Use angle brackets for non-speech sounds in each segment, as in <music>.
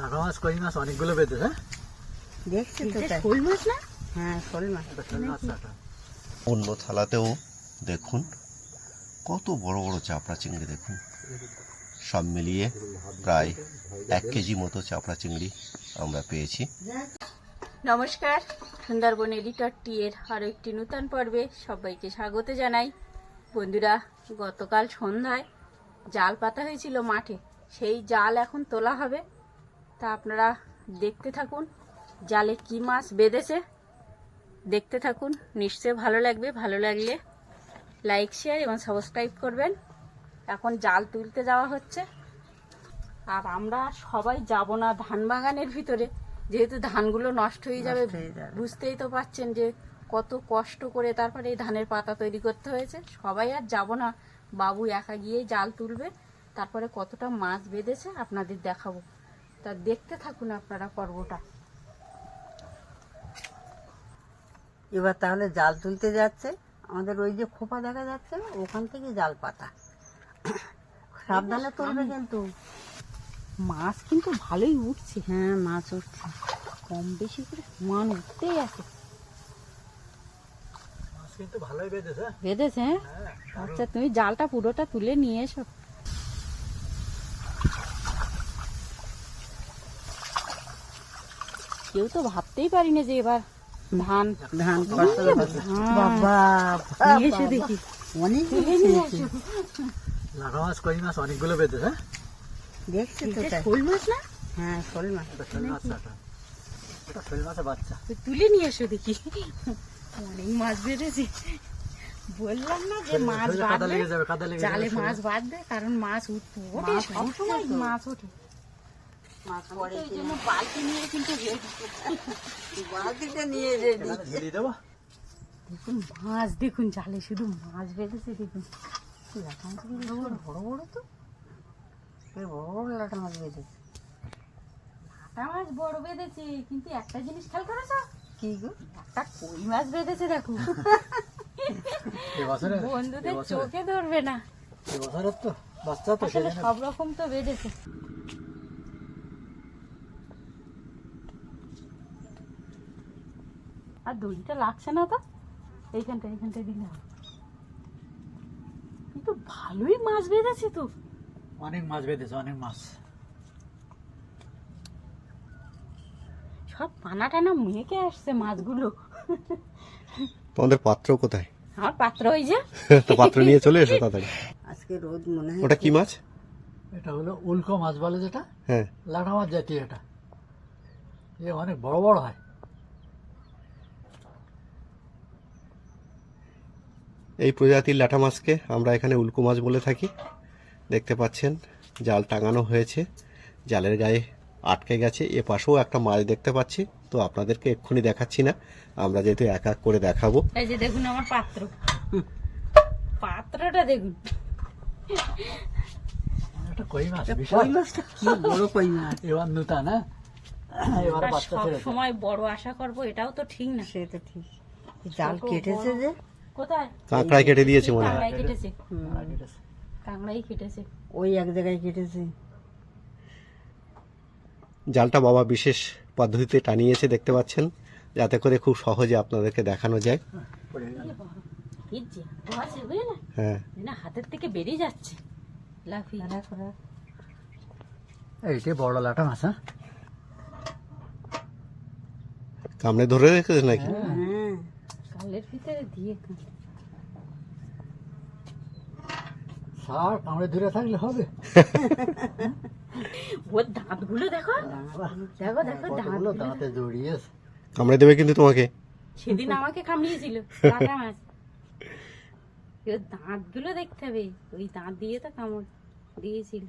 লাগা মাছ কই মাছ অনেকগুলো বেঁধে হ্যাঁ? দেখছি তো শোল মাছ না? হ্যাঁ শোল মাছ। রাখা। অন্য থালাতেও দেখুন কত বড় বড় চাপড়া চিংড়ি দেখুন। সব মিলিয়ে প্রায় এক কেজি মতো চাপড়া চিংড়ি আমরা পেয়েছি। নমস্কার সুন্দরবন এডিটর টি এর আরও একটি নূতন পর্বে সবাইকে স্বাগত জানাই। বন্ধুরা গতকাল সন্ধ্যায় জাল পাতা হয়েছিল মাঠে সেই জাল এখন তোলা হবে। তা আপনারা দেখতে থাকুন জালে কি মাছ বেঁধেছে। দেখতে থাকুন নিশ্চয়ই ভালো লাগবে। ভালো লাগলে লাইক শেয়ার এবং সাবস্ক্রাইব করবেন। এখন জাল তুলতে যাওয়া হচ্ছে। আর আমরা সবাই যাব না ধান বাগানের ভিতরে। যেহেতু ধানগুলো নষ্ট হয়ে যাবে নষ্ট হয়ে যাবে। বুঝতেই তো পাচ্ছেন যে কত কষ্ট করে তারপরে এই ধানের পাতা তৈরি করতে হয়েছে। সবাই আর যাব না। বাবু একা গিয়ে জাল তুলবে। তারপরে কতটা মাছ বেঁধেছে আপনাদের দেখাবো। তা দেখতে থাকুন আপনারা পর্বটা। এবার তাহলে জাল তুলতে যাচ্ছে। আমাদের ওই যে খোপা দেখা যাচ্ছে না, ওখান থেকে জাল পাতা। সাবধানে তুলবে কিন্তু। মাছ কিন্তু ভালোই উঠছে। হ্যাঁ মাছ উঠছে। কম বেশি করে মান উঠতেই আছে। মাছ কিন্তু ভালোই বেঁধেছে? বেঁধেছে হ্যাঁ? হ্যাঁ আচ্ছা তুমি জালটা পুরোটা তুলে নিয়ে এসো। কেউ তো ভাবতেই পারিনি যে এবার ধান ধান বাবা এসে দেখি। অনেক লাগা মাছ কই মাছ অনেকগুলো বেঁধেছে হ্যাঁ? দেখছি তো শোল মাছ না? হ্যাঁ শোল মাছ। শোল মাছ এটা। শোল মাছের বাচ্চা। তুলে নিয়ে এসো দেখি। অনেক মাছ বেঁধেছে। বললাম না যে মাছ বাঁধবে লেগে যাবে কাদা লেগে যাবে জালে মাছ বাঁধবে কারণ মাছ উঠতে ওঠে সবসময় মাছ ওঠে। মাছ আমি পড়ে তো এই জন্য বালতি নিয়ে কিন্তু ready। বালতিটা নিয়ে রেডি এখানে দেবো? দেখুন মাছ দেখুন জালে শুধু মাছ বেঁধেছে দেখুন। লাটা বড় বড় বড় তো। বড় বড় লাটা মাছ বেঁধেছে। লাটা মাছ বড় বেঁধেছে কিন্তু একটা জিনিস খেয়াল করেছ? কি গো? একটা কই মাছ বেঁধেছে দেখো। বন্ধুদের চোখে ধরবে না। এবছরের তো বাচ্চা তো সব রকম তো বেঁধেছে। আর দড়িটা লাগছে না তো? এইখানটা এইখানটা দিলে হবে। কিন্তু ভালোই মাছ বেঁধেছে তো। অনেক মাছ বেঁধেছে অনেক মাছ। সব পানা টানা মেয়েকে আসছে মাছগুলো। তোমাদের পাত্র কোথায়? আমার পাত্র ওই যে। তো পাত্র নিয়ে চলে এসো তাড়াতাড়ি। আজকে রোদ মনে হয় ওটা কি মাছ? এটা হলো উল্কো মাছ বলে যেটা? হ্যাঁ। লাটা মাছ জাতীয় এটা। এ অনেক বড় বড় হয়। এই প্রজাতির ল্যাটা মাছকে আমরা এখানে উল্কু মাছ বলে থাকি। দেখতে পাচ্ছেন জাল টাঙানো হয়েছে। জালের গায়ে আটকে গেছে। এ পাশেও একটা মাছ দেখতে পাচ্ছি। তো আপনাদেরকে এক্ষুনি দেখাচ্ছি না। আমরা যেহেতু এক এক করে দেখাবো। এই যে দেখুন আমার পাত্র। পাত্রটা দেখুন। কই মাছ? কই মাছটা? কি বড় কই মাছ? এবার নূতন হ্যাঁ? এবার বাচ্চা সব সময় বড় আশা করব এটাও তো ঠিক না। সে তো ঠিক। জাল কেটেছে যে। কোথায়? কাঁকড়ায় কেটে দিয়েছে মনে হয়। কাঁকড়াই কেটেছে। কাঁকড়াই কেটেছে। ওই এক জায়গায় কেটেছে। জালটা বাবা বিশেষ পদ্ধতিতে টানিয়েছে দেখতে পাচ্ছেন? যাতে করে খুব সহজে আপনাদেরকে দেখানো যায়। হ্যাঁ। না হাতের থেকে বেরিয়ে যাচ্ছে। এইটাই বড় লাটা মাছ হ্যাঁ? কামড়ে ধরে রেখেছে নাকি? কালের ভিতরে দিয়ে সার কামড়ে ধরে থাকলে হবে? ওর দাঁতগুলো দেখো। দেখো দেখো দাঁতগুলো। দাঁতে জড়িয়েছে। কামড়ে দেবে কিন্তু তোমাকে। সেদিন আমাকে কামড়িয়েছিল <laughs> কাটা মাছ। ওর দাঁতগুলো দেখতে হবে। ওই দাঁত দিয়ে তো কামড় দিয়েছিল।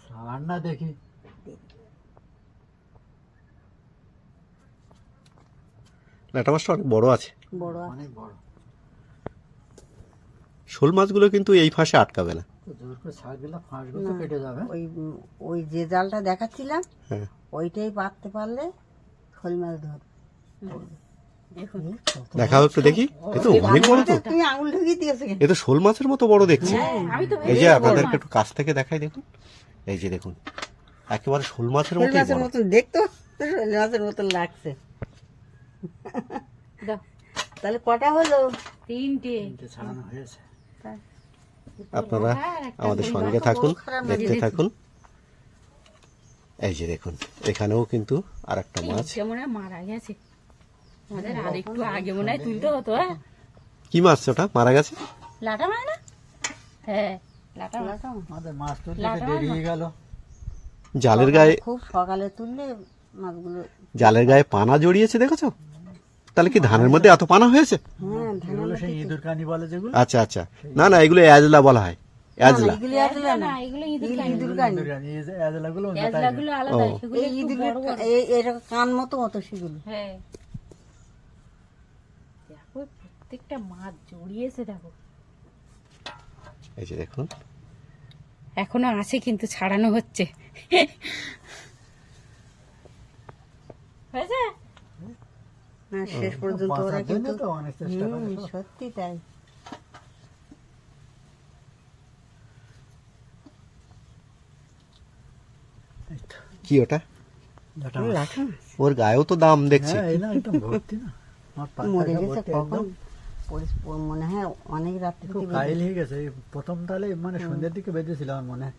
সার না দেখি। ল্যাটা মাছটা অনেক বড় আছে। বড় অনেক বড়। শোল মাছগুলো কিন্তু এই ফাঁসে আটকাবে না। ওই ওই যে জালটা দেখাচ্ছিলাম হ্যাঁ। ওইটাই পাততে পারলে শোল মাছ ধর দেখুন। দেখাও একটু দেখি। এ তো অনেক বড় তো। এ তো শোল মাছের মতো বড় দেখছি। আমি তো এই যে আপনাদেরকে একটু কাছ থেকে দেখাই দেখুন। এই যে দেখুন একেবারে শোল মাছের মতন দেখতো শোল মাছের মতন লাগছে। দাও। তাহলে কটা হলো? তিনটে। তিনটে ছাড়ানো হয়েছে। আপনারা আমাদের সঙ্গে থাকুন দেখতে থাকুন। এই যে দেখুন এখানেও কিন্তু আর একটা মাছ। মনে মারা গেছে। আমাদের আর একটু আগে মনে হয় তুলতে হতো হ্যাঁ? কি মাছ ওটা? মারা গেছে? লাটা মাছ না? হ্যাঁ লাটা মাছ। লাটা মাছ। আমাদের মাছ তুলতে দেরি হয়ে গেল। জালের গায়ে খুব সকালে তুললে মাছগুলো জালের গায়ে পানা জড়িয়েছে দেখেছ? তাহলে কি ধানের মধ্যে এত পানা হয়েছে? হ্যাঁ আচ্ছা আচ্ছা। না না এগুলো অ্যাজলা বলা হয়। অ্যাজলা কানি। এজলা মতো মতো সেগুলো। হ্যাঁ। প্রত্যেকটা মাছ জড়িয়েছে দেখো। এই যে দেখুন। এখনও আছে কিন্তু ছাড়ানো হচ্ছে। হয়েছে? না শেষ পর্যন্ত ওরা বাঁচার জন্য কিন্তু তো অনেক চেষ্টা করে হুম, তো। সত্যি তাই এই তো, কি ওটা লাটা মাছ। লাঠা মাছ। ওর গায়েও তো দাম দেখছি হ্যাঁ এই না একদম ভর্তি না আমার মরে পাতাটা গেছে ভর্তি কখন একদম। পরিস- প- মনে হয় অনেক রাত্রি খুব থেকে কাইল হয়ে গেছে এই প্রথম তালে মানে সন্ধ্যের দিকে বেঁধেছিল আমার মনে হয়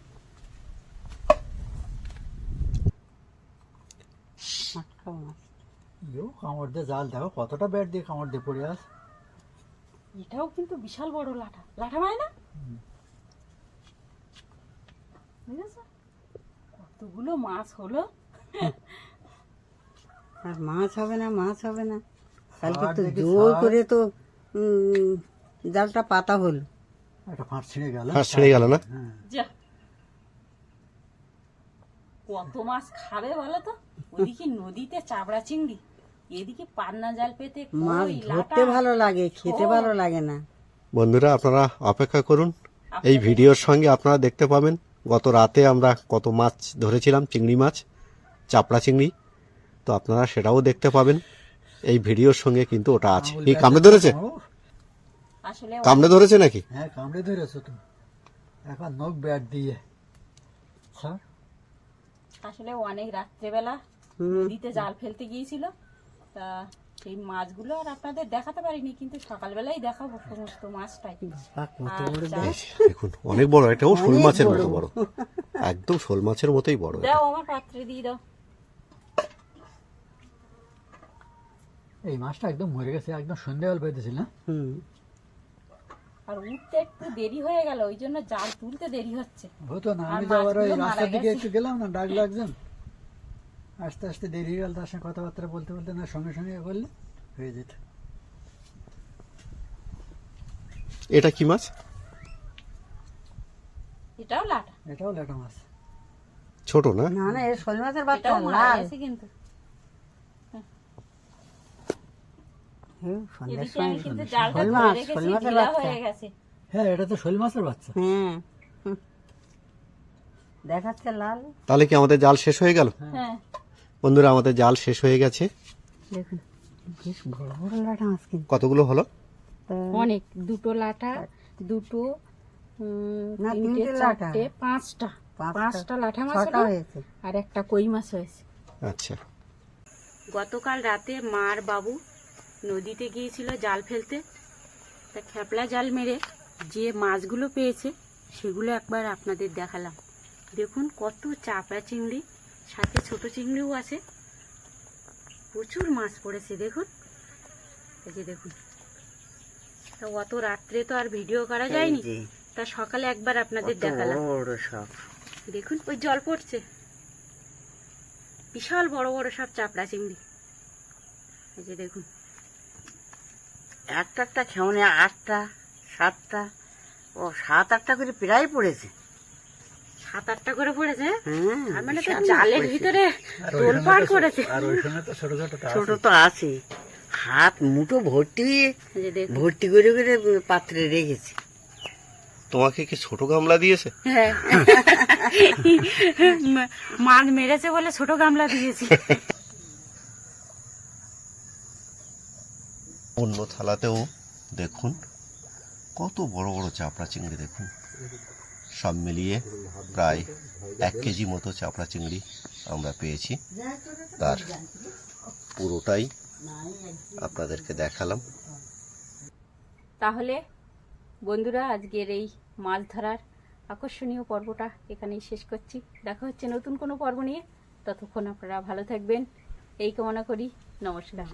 আটকা মাছ। ইয়ো কামড় দিয়ে জাল দেখো কতটা ব্যাট দিয়ে কামড় দিয়ে পড়ে আস এটাও কিন্তু বিশাল বড় লাঠা। লাঠা মায় না? কতগুলো মাছ হলো। আর মাছ হবে না মাছ হবে না। কালকে তো জোর করে তো জালটা পাতা হলো। একটা ফাঁস ছিঁড়ে গেল। ফাঁস ছিঁড়ে গেল না? হ্যাঁ। যা। কত মাছ খাবে বলো তো? ওদিকে নদীতে চাবড়া চিংড়ি। এদিকে পান্না জাল পেতে মাছ ধরতে ভালো লাগে খেতে ভালো লাগে না। বন্ধুরা আপনারা অপেক্ষা করুন। এই ভিডিওর সঙ্গে আপনারা দেখতে পাবেন গত রাতে আমরা কত মাছ ধরেছিলাম চিংড়ি মাছ চাপড়া চিংড়ি। তো আপনারা সেটাও দেখতে পাবেন। এই ভিডিওর সঙ্গে কিন্তু ওটা আছে। কি কামড়ে ধরেছে? আসলে কামড়ে ধরেছে নাকি? হ্যাঁ কামড়ে ধরেছো তুমি এখন নখ ব্যাট দিয়ে। আসলে অনেক রাত্রেবেলা নদীতে জাল ফেলতে গিয়েছিল। তা সেই মাছগুলো আর আপনাদের দেখাতে পারিনি কিন্তু সকালবেলাই দেখাবো সমস্ত মাছটাই। এই দেখুন অনেক বড় এটাও শোল মাছের মতো বড়। একদম শোল মাছের মতোই বড় দাও আমার পাত্রে দিয়ে দাও। এই মাছটা একদম মরে গেছে একদম সন্ধ্যেবেলা পেতেছিল না? হুম। আর উঠতে একটু দেরি হয়ে গেল ওই জন্য জাল তুলতে দেরি হচ্ছে। হতো না আমি যাওয়ার ওই রাস্তার দিকে একটু গেলাম না ডাকলো একজন। আস্তে আস্তে দেরি হয়ে গেল তার সঙ্গে কথাবার্তা বলতে বলতে না সঙ্গে সঙ্গে করলে হয়ে যেত। এটা কি মাছ? এটাও লাটা। এটাও লেটা মাছ। ছোট না? না না এর শোল মাছের বাচ্চা লাল। কিন্তু। হয়ে হ্যাঁ এটা তো শোল মাছের বাচ্চা। হ্যাঁ। দেখাচ্ছে লাল। তাহলে কি আমাদের জাল শেষ হয়ে গেল? হ্যাঁ। বন্ধুরা আমাদের জাল শেষ হয়ে গেছে। দেখুন বেশ বড় বড় লাটা মাছ কিন্তু কতগুলো হলো? অনেক দুটো লাটা দুটো না, তিনটে তিনটে লাটা। চারটে পাঁচটা। পাঁচটা। পাঁচটা লাঠা মাছ হয়েছে। আর একটা কই মাছ হয়েছে। আচ্ছা। গতকাল রাতে মার বাবু নদীতে গিয়েছিল জাল ফেলতে। তা খেপলা জাল মেরে যে মাছগুলো পেয়েছে সেগুলো একবার আপনাদের দেখালাম। দেখুন কত চাপড়া চিংড়ি। সাথে ছোট চিংড়িও আছে। প্রচুর মাছ পড়েছে দেখুন। এই যে দেখুন। তা অত রাত্রে তো আর ভিডিও করা যায়নি। তা সকালে একবার আপনাদের দেখালাম। দেখুন ওই জল পড়ছে। বিশাল বড় বড় সব চাপড়া চিংড়ি। এই যে দেখুন। একটা একটা খেমনে আটটা সাতটা। ও সাত আটটা করে প্রায় পড়েছে। সাত আটটা করে পড়েছে। হ্যাঁ আর মানে তো জালের ভিতরে আর ওই তোল সঙ্গে পার তো ছো- করেছে। আর ওই সঙ্গে তো ছোট ছোট তো আছে। হাত মুঠো ভর্তি ভর্তি করে করে পাত্রে রেখেছে। তোমাকে কি ছোট গামলা দিয়েছে? হ্যাঁ। মাছ মেরেছে বলে ছোট গামলা দিয়েছি। অন্য থালাতেও দেখুন কত বড় বড় চাপড়া চিংড়ি দেখুন। সব মিলিয়ে প্রায় এক কেজি মতো চাপড়া চিংড়ি আমরা পেয়েছি। তার পুরোটাই আপনাদেরকে দেখালাম। তাহলে বন্ধুরা, আজকের এই মাছ ধরার আকর্ষণীয় পর্বটা এখানেই শেষ করছি। দেখা হচ্ছে নতুন কোনো পর্ব নিয়ে। ততক্ষণ আপনারা ভালো থাকবেন। এই কামনা করি। নমস্কার।